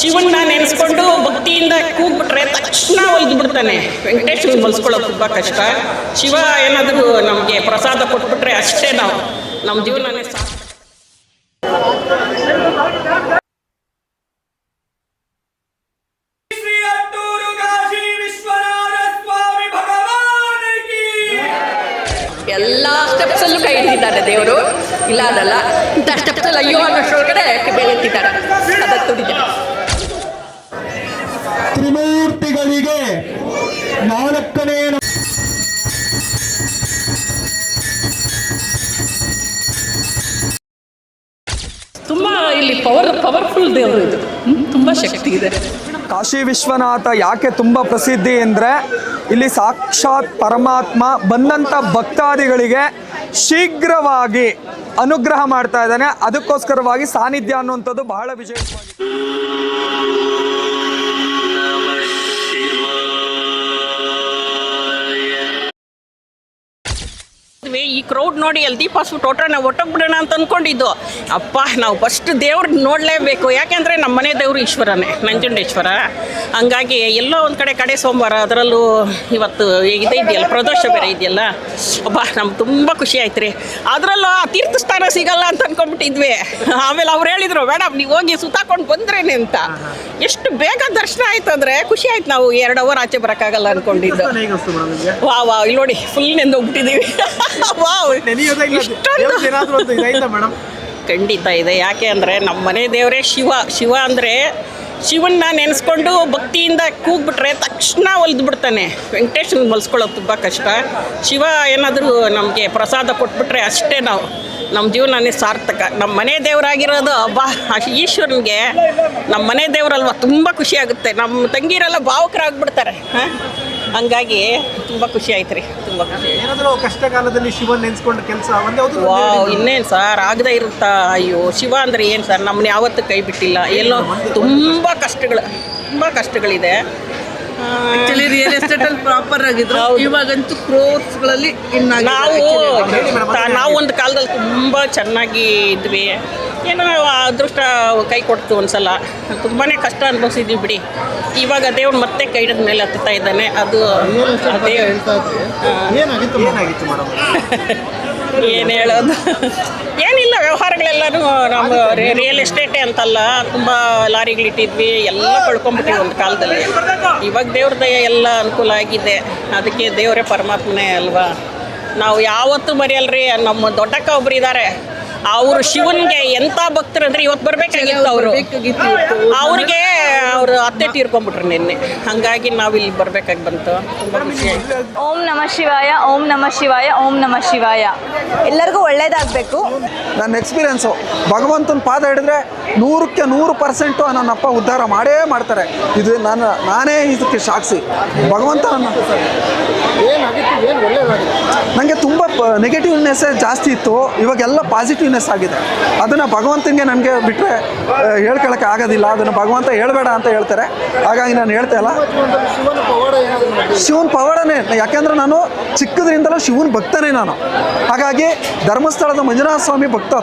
ಶಿವನ್ನ ನೆನೆಸ್ಕೊಂಡು ಭಕ್ತಿಯಿಂದ ಕೂಗ್ಬಿಟ್ರೆ ತಕ್ಷಣ ಒಲ್ದು ಬಿಡ್ತಾನೆ. ವೆಂಕಟೇಶ್ವರ ಮಲ್ಸ್ಕೊಳ್ಳೋದು ತುಂಬ ಕಷ್ಟ. ಶಿವ ಏನಾದರೂ ನಮಗೆ ಪ್ರಸಾದ ಕೊಟ್ಬಿಟ್ರೆ ಅಷ್ಟೇ ನಾವು. ನಮ್ಮ ಜೀವನನೇ ಕಿ ಎಲ್ಲ ಸ್ಟೆಪ್ಸಲ್ಲೂ ಕೈ ಹಿಡಿದಿದ್ದಾರೆ ದೇವರು. ಇಲ್ಲ ಅದಲ್ಲ. ಇಂಥ ಸ್ಟೆಪ್ಸಲ್ಲಿ ಅಯ್ಯೋ ಅನ್ನೋಷ್ಟೊಳಗಡೆ ಬೆಳೆಯುತ್ತಿದ್ದಾರೆ ನಿಜ ತ್ರಿಮೂರ್ತಿಗಳಿಗೆ ನಾಲ್ಕನೇ ತುಂಬಾ ಇಲ್ಲಿ ಪವರ್ ಪವರ್ಫುಲ್ ದೇವರು ಇದು. ತುಂಬಾ ಶಕ್ತಿ ಇದೆ. ಕಾಶಿ ವಿಶ್ವನಾಥ ಯಾಕೆ ತುಂಬ ಪ್ರಸಿದ್ಧಿ ಅಂದ್ರೆ ಇಲ್ಲಿ ಸಾಕ್ಷಾತ್ ಪರಮಾತ್ಮ ಬಂದಂಥ ಭಕ್ತಾದಿಗಳಿಗೆ ಶೀಘ್ರವಾಗಿ ಅನುಗ್ರಹ ಮಾಡ್ತಾ ಇದ್ದಾನೆ. ಅದಕ್ಕೋಸ್ಕರವಾಗಿ ಸಾನ್ನಿಧ್ಯ ಅನ್ನುವಂಥದ್ದು ಬಹಳ ವಿಶೇಷವಾಗಿದೆ ಈ ಕ್ರೌಡ್ ನೋಡಿ ಅಲ್ಲಿ ದೀಪ ಹಸ್ಬಿಟ್ಟು ಹೊಟ್ರೆ ನಾವು ಒಟ್ಟೋಗ್ಬಿಡೋಣ ಅಂತ ಅಂದ್ಕೊಂಡಿದ್ದು ಅಪ್ಪ ನಾವು ಫಸ್ಟ್ ದೇವ್ರನ್ನ ನೋಡಲೇಬೇಕು. ಯಾಕೆಂದರೆ ನಮ್ಮ ಮನೆ ದೇವರು ಈಶ್ವರನೇ ನಂಜುಂಡೇಶ್ವರ. ಹಂಗಾಗಿ ಎಲ್ಲೋ ಒಂದು ಕಡೆ ಕಡೆ ಸೋಮವಾರ ಅದರಲ್ಲೂ ಇವತ್ತು ಇದೆ ಇದೆಯಲ್ಲ ಪ್ರದೋಷ ಬೇರೆ ಇದೆಯಲ್ಲ. ಅಬ್ಬ ನಮ್ಗೆ ತುಂಬ ಖುಷಿ ಆಯ್ತು ರೀ ಅದರಲ್ಲೂ ಆ ತೀರ್ಥ ಸ್ಥಾನ ಸಿಗಲ್ಲ ಅಂತ ಅನ್ಕೊಂಡ್ಬಿಟ್ಟಿದ್ವಿ. ಆಮೇಲೆ ಅವ್ರು ಹೇಳಿದ್ರು ಮೇಡಮ್ ನೀವು ಹೋಗಿ ಸುತ್ತಾಕೊಂಡು ಬಂದ್ರೇನೆ ಅಂತ. ಎಷ್ಟು ಬೇಗ ದರ್ಶನ ಆಯ್ತು ಅಂದರೆ ಖುಷಿ ಆಯ್ತು ನಾವು ಎರಡು ಅವರ್ ಆಚೆ ಬರೋಕ್ಕಾಗಲ್ಲ ಅಂದ್ಕೊಂಡಿದ್ದು ವಾ ವಾ ಇಲ್ಲಿ ನೋಡಿ ಫುಲ್ ನೆಂದೋಗ್ಬಿಟ್ಟಿದ್ದೀವಿ. ವಾವ್. ಇಷ್ಟೊಂದು. ಖಂಡಿತ ಇದೆ. ಯಾಕೆ ಅಂದರೆ ನಮ್ಮ ಮನೆ ದೇವರೇ ಶಿವ. ಶಿವ ಅಂದರೆ ಶಿವನ್ನ ನೆನೆಸ್ಕೊಂಡು ಭಕ್ತಿಯಿಂದ ಕೂಗ್ಬಿಟ್ರೆ ತಕ್ಷಣ ಒಲ್ದು ಬಿಡ್ತಾನೆ ವೆಂಕಟೇಶ್ವರ ಮಲ್ಸ್ಕೊಳ್ಳೋದು ತುಂಬ ಕಷ್ಟ. ಶಿವ ಏನಾದರೂ ನಮಗೆ ಪ್ರಸಾದ ಕೊಟ್ಬಿಟ್ರೆ ಅಷ್ಟೇ ನಾವು. ನಮ್ಮ ಜೀವನನೇ ಸಾರ್ಥಕ. ನಮ್ಮ ಮನೆ ದೇವರಾಗಿರೋದು ಬಾ ಈಶ್ವರನಿಗೆ ನಮ್ಮ ಮನೆ ದೇವರಲ್ವ ತುಂಬ ಖುಷಿ ಆಗುತ್ತೆ. ನಮ್ಮ ತಂಗಿರೆಲ್ಲ ಭಾವುಕರಾಗ್ಬಿಡ್ತಾರೆ. ಹಾಂ? ಹಂಗಾಗಿ ತುಂಬ ಖುಷಿ ಆಯ್ತು ರೀ ತುಂಬ ಖುಷಿ. ಏನಾದರೂ ಕಷ್ಟ ಕಾಲದಲ್ಲಿ ಶಿವ ನೆನ್ಸ್ಕೊಂಡು ಕೆಲಸ ಒಂದೇ ವಾವ್ ಇನ್ನೇನು ಸರ್ ಆಗದೇ ಇರುತ್ತಾ? ಅಯ್ಯೋ ಶಿವ ಅಂದರೆ ಏನು ಸರ್? ನಮ್ಮನ್ನ ಯಾವತ್ತೂ ಕೈ ಬಿಟ್ಟಿಲ್ಲ. ಎಲ್ಲೋ ತುಂಬ ಕಷ್ಟಗಳು ತುಂಬ ಕಷ್ಟಗಳಿದೆ. ಆಕ್ಚುಲಿ ರಿಯಲ್ ಎಸ್ಟೇಟ್ ಅಲ್ಲಿ ಪ್ರಾಪರ್ ಆಗಿದ್ರು. ಇವಾಗಂತೂ ಕ್ರೋರ್ಸ್ಗಳಲ್ಲಿ ಇನ್ನಾಗಿದೆ ನಾವು ನಾವು ಒಂದು ಕಾಲದಲ್ಲಿ ತುಂಬ ಚೆನ್ನಾಗಿ ಇದ್ವಿ. ಏನೋ ಅದೃಷ್ಟ ಕೈ ಕೊಡ್ತು ಒಂದ್ಸಲ. ತುಂಬಾ ಕಷ್ಟ ಅನುಭವಿಸಿದ್ವಿ ಬಿಡಿ. ಇವಾಗ ದೇವ್ರು ಮತ್ತೆ ಕೈ ಹಿಡಿದ ಮೇಲೆ ಹತ್ತುತ್ತಾ ಇದ್ದಾನೆ. ಅದು ಅದೇ. ಏನು ಹೇಳೋದು? ಏನಿಲ್ಲ ವ್ಯವಹಾರಗಳೆಲ್ಲನೂ ನಾವು ರಿಯಲ್ ಎಸ್ಟೇಟೇ ಅಂತಲ್ಲ ತುಂಬ ಲಾರಿಗಳಿಟ್ಟಿದ್ವಿ ಎಲ್ಲ ಕಳ್ಕೊಂಬಿಟ್ಟಿವಿ ಒಂದು ಕಾಲದಲ್ಲಿ. ಇವಾಗ ದೇವ್ರ ದಯ ಎಲ್ಲ ಅನುಕೂಲ ಆಗಿದೆ. ಅದಕ್ಕೆ ದೇವರೇ ಪರಮಾತ್ಮನೇ ಅಲ್ವಾ? ನಾವು ಯಾವತ್ತೂ ಮರೆಯಲ್ರಿ ನಮ್ಮ ದೊಡ್ಡಕ್ಕ ಒಬ್ರು ಇದ್ದಾರೆ ಅವರು ಶಿವನ್ಗೆ ಎಂತ ಭಕ್ತರು ಅಂದ್ರೆ ಇವತ್ತು ಬರ್ಬೇಕಾಗಿತ್ತು ಅವರು ಅವ್ರಿಗೆ ಅವರು ಅತ್ತೆ ತೀರ್ಕೊಂಡ್ಬಿಟ್ರು ನಿನ್ನೆ. ಹಾಗಾಗಿ ನಾವು ಇಲ್ಲಿ ಬರ್ಬೇಕಾಗಿ ಬಂತು. ತುಂಬ ಓಂ ನಮ ಶಿವಾಯ ಓಂ ನಮ ಶಿವಾಯ ಓಂ ನಮ ಶಿವಾಯ. ಎಲ್ಲರಿಗೂ ಒಳ್ಳೇದಾಗಬೇಕು. ನನ್ನ ಎಕ್ಸ್ಪೀರಿಯನ್ಸು ಭಗವಂತನ ಪಾದ ಹಿಡಿದ್ರೆ ನೂರಕ್ಕೆ ನೂರು ಪರ್ಸೆಂಟು ನನ್ನಪ್ಪ ಉದ್ಧಾರ ಮಾಡೇ ಮಾಡ್ತಾರೆ. ಇದು ನಾನು ನಾನೇ ಇದಕ್ಕೆ ಸಾಕ್ಷಿ. ಭಗವಂತ ನನಗೆ ತುಂಬ ನೆಗೆಟಿವ್ನೆಸ್ಸೇ ಜಾಸ್ತಿ ಇತ್ತು. ಇವಾಗೆಲ್ಲ ಪಾಸಿಟಿವ್ನೆಸ್ ಆಗಿದೆ. ಅದನ್ನು ಭಗವಂತನಿಗೆ ನನಗೆ ಬಿಟ್ಟರೆ ಹೇಳ್ಕೊಳಕ್ಕೆ ಆಗೋದಿಲ್ಲ. ಅದನ್ನು ಭಗವಂತ ಹೇಳಬೇಡ ಅಂತ ಹೇಳ್ತಾರೆ. ಹಾಗಾಗಿ ನಾನು ಹೇಳ್ತಾ ಇಲ್ಲ. ಶಿವನ ಪವಾಡನೇ. ಯಾಕೆಂದ್ರೆ ನಾನು ಚಿಕ್ಕದ್ರಿಂದಲೂ ಶಿವನ ಭಕ್ತನೇ ನಾನು. ಹಾಗಾಗಿ ಧರ್ಮಸ್ಥಳದ ಮಂಜುನಾಥ ಸ್ವಾಮಿ ಭಕ್ತ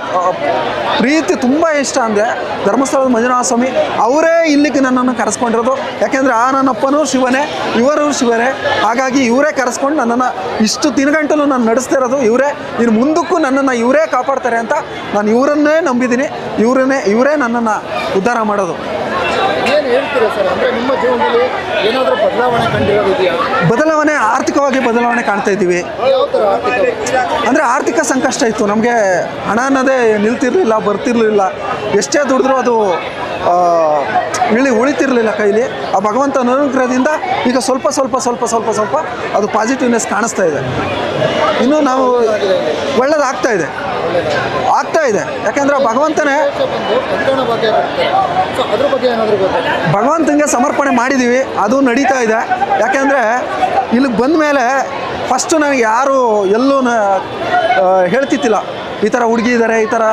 ಪ್ರೀತಿ ತುಂಬ ಇಷ್ಟ ಅಂದರೆ ಧರ್ಮಸ್ಥಳದ ಮಂಜುನಾಥ ಸ್ವಾಮಿ ಅವರೇ ಇಲ್ಲಿಗೆ ನನ್ನನ್ನು ಕರೆಸ್ಕೊಂಡಿರೋದು. ಯಾಕೆಂದರೆ ಆ ನನ್ನಪ್ಪನೂ ಶಿವನೇ, ಇವರು ಶಿವನೇ ಹಾಗಾಗಿ ಇವರೇ ಕರೆಸ್ಕೊಂಡು ನನ್ನನ್ನು ಇಷ್ಟು ದಿನಗಂಟಲು ನಾನು ನಡೆಸ್ತಾ ಇರೋದು. ಇವರೇ, ಇನ್ನು ಮುಂದಕ್ಕೂ ನನ್ನನ್ನು ಇವರೇ ಕಾಪಾಡ್ತಾರೆ ಅಂತ ನಾನು ಇವರನ್ನೇ ನಂಬಿದ್ದೀನಿ. ಇವರನ್ನೇ, ಇವರೇ ನನ್ನನ್ನು ಉದ್ಧಾರ ಮಾಡೋದು. ಏನು ಹೇಳ್ತೀರಾ ಸರ್? ಅಂದರೆ ನಿಮ್ಮ ಜೀವನದಲ್ಲಿ ಏನಾದರೂ ಬದಲಾವಣೆ ಕಂಡಿರೋದಿದೆಯಾ? ಬದಲಾವಣೆ ಆರ್ಥಿಕವಾಗಿ ಬದಲಾವಣೆ ಕಾಣ್ತಾ ಇದ್ದೀವಿ. ಯಾವ ಥರ ಆರ್ಥಿಕ ಅಂದರೆ ಆರ್ಥಿಕ ಸಂಕಷ್ಟ ಇತ್ತು. ನಮಗೆ ಹಣ ಅನ್ನೋದೇ ನಿಲ್ತಿರಲಿಲ್ಲ ಬರ್ತಿರ್ಲಿಲ್ಲ. ಎಷ್ಟೇ ದುಡಿದ್ರೂ ಅದು ಇಳಿ ಉಳಿತಿರಲಿಲ್ಲ ಕೈಲಿ. ಆ ಭಗವಂತ ಅನುಗ್ರಹದಿಂದ ಈಗ ಸ್ವಲ್ಪ ಸ್ವಲ್ಪ ಸ್ವಲ್ಪ ಸ್ವಲ್ಪ ಸ್ವಲ್ಪ ಅದು ಪಾಸಿಟಿವ್ನೆಸ್ ಕಾಣಿಸ್ತಾ ಇದೆ. ಇನ್ನು ನಾವು ಒಳ್ಳೇದಾಗ್ತಾ ಇದೆ. ಆಗ್ತಾ ಇದೆ. ಯಾಕೆಂದರೆ ಭಗವಂತನೇ ಸೊ ಅದ್ರ ಬಗ್ಗೆ ಏನಾದರೂ ಗೊತ್ತಾ? ಭಗವಂತನಿಗೆ ಸಮರ್ಪಣೆ ಮಾಡಿದ್ದೀವಿ ಅದು ನಡೀತಾ ಇದೆ. ಯಾಕೆಂದರೆ ಇಲ್ಲಿಗೆ ಬಂದ ಮೇಲೆ ಫಸ್ಟು ನನಗೆ ಯಾರು ಎಲ್ಲೂ ಹೇಳ್ತಿತ್ತಿಲ್ಲ. ಈ ಥರ ಹುಡುಗಿ ಇದ್ದಾರೆ ಈ ಥರ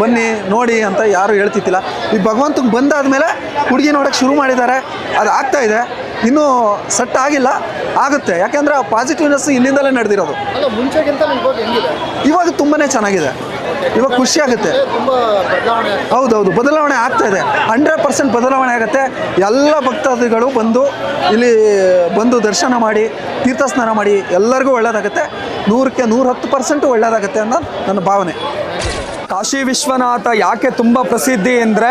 ಬನ್ನಿ ನೋಡಿ ಅಂತ ಯಾರು ಹೇಳ್ತಿತ್ತಿಲ್ಲ. ಈ ಭಗವಂತಗೆ ಬಂದಾದಮೇಲೆ ಹುಡುಗಿ ನೋಡೋಕ್ಕೆ ಶುರು ಮಾಡಿದ್ದಾರೆ ಅದು ಆಗ್ತಾ ಇದೆ. ಇನ್ನೂ ಸೆಟ್ ಆಗಿಲ್ಲ ಆಗುತ್ತೆ. ಯಾಕೆಂದರೆ ಆ ಪಾಸಿಟಿವ್ನೆಸ್ ಇಲ್ಲಿಂದಲೇ ನಡೆದಿರೋದು. ಇವಾಗ ತುಂಬಾ ಚೆನ್ನಾಗಿದೆ. ಇವಾಗ ಖುಷಿ ಆಗುತ್ತೆ. ಹೌದೌದು, ಬದಲಾವಣೆ ಆಗ್ತಾ ಇದೆ. ಹಂಡ್ರೆಡ್ ಪರ್ಸೆಂಟ್ ಬದಲಾವಣೆ ಆಗುತ್ತೆ. ಎಲ್ಲ ಭಕ್ತಾದಿಗಳು ಬಂದು ಇಲ್ಲಿ ಬಂದು ದರ್ಶನ ಮಾಡಿ ತೀರ್ಥಸ್ನಾನ ಮಾಡಿ, ಎಲ್ಲರಿಗೂ ಒಳ್ಳೆಯದಾಗುತ್ತೆ ನೂರಕ್ಕೆ ನೂರ ಹತ್ತು ಪರ್ಸೆಂಟ್ ಒಳ್ಳೆಯದಾಗುತ್ತೆ ಅನ್ನೋದು ನನ್ನ ಭಾವನೆ. ಕಾಶಿ ವಿಶ್ವನಾಥ ಯಾಕೆ ತುಂಬ ಪ್ರಸಿದ್ಧಿ ಅಂದರೆ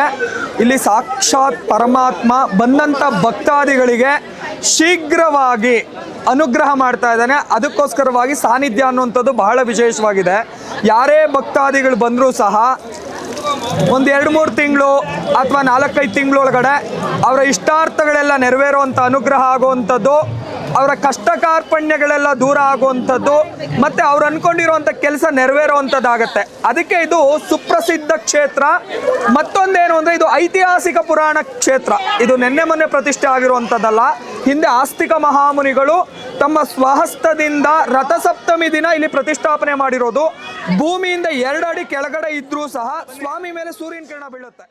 ಇಲ್ಲಿ ಸಾಕ್ಷಾತ್ ಪರಮಾತ್ಮ ಬಂದಂಥ ಭಕ್ತಾದಿಗಳಿಗೆ ಶೀಘ್ರವಾಗಿ ಅನುಗ್ರಹ ಮಾಡ್ತಾ ಇದ್ದಾನೆ. ಅದಕ್ಕೋಸ್ಕರವಾಗಿ ಸಾನ್ನಿಧ್ಯ ಅನ್ನುವಂಥದ್ದು ಬಹಳ ವಿಶೇಷವಾಗಿದೆ. ಯಾರೇ ಭಕ್ತಾದಿಗಳು ಬಂದರೂ ಸಹ ಒಂದು ಎರಡು ಮೂರು ತಿಂಗಳು ಅಥವಾ ನಾಲ್ಕೈದು ತಿಂಗಳೊಳಗಡೆ ಅವರ ಇಷ್ಟಾರ್ಥಗಳೆಲ್ಲ ನೆರವೇರುವಂಥ ಅನುಗ್ರಹ ಆಗುವಂಥದ್ದು, ಅವರ ಕಷ್ಟ ಕಾರ್ಪಣ್ಯಗಳೆಲ್ಲ ದೂರ ಆಗುವಂಥದ್ದು, ಮತ್ತು ಅವ್ರು ಅಂದ್ಕೊಂಡಿರುವಂಥ ಕೆಲಸ ನೆರವೇರುವಂಥದ್ದಾಗತ್ತೆ. ಅದಕ್ಕೆ ಇದು ಸುಪ್ರಸಿದ್ಧ ಕ್ಷೇತ್ರ. ಮತ್ತೊಂದೇನು ಅಂದರೆ ಇದು ಐತಿಹಾಸಿಕ ಪುರಾಣ ಕ್ಷೇತ್ರ. ಇದು ನಿನ್ನೆ ಮೊನ್ನೆ ಪ್ರತಿಷ್ಠೆ ಆಗಿರುವಂಥದ್ದಲ್ಲ. ಹಿಂದೆ ಆಸ್ತಿಕ ಮಹಾಮುನಿಗಳು ತಮ್ಮ ಸ್ವಹಸ್ತದಿಂದ ರಥಸಪ್ತಮಿ ದಿನ ಇಲ್ಲಿ ಪ್ರತಿಷ್ಠಾಪನೆ ಮಾಡಿರೋದು. ಭೂಮಿಯಿಂದ ಎರಡಡಿ ಕೆಳಗಡೆ ಇದ್ರೂ ಸಹ ಸ್ವಾಮಿ ಮೇಲೆ ಸೂರ್ಯನ ಕಿರಣ ಬೀಳುತ್ತೆ.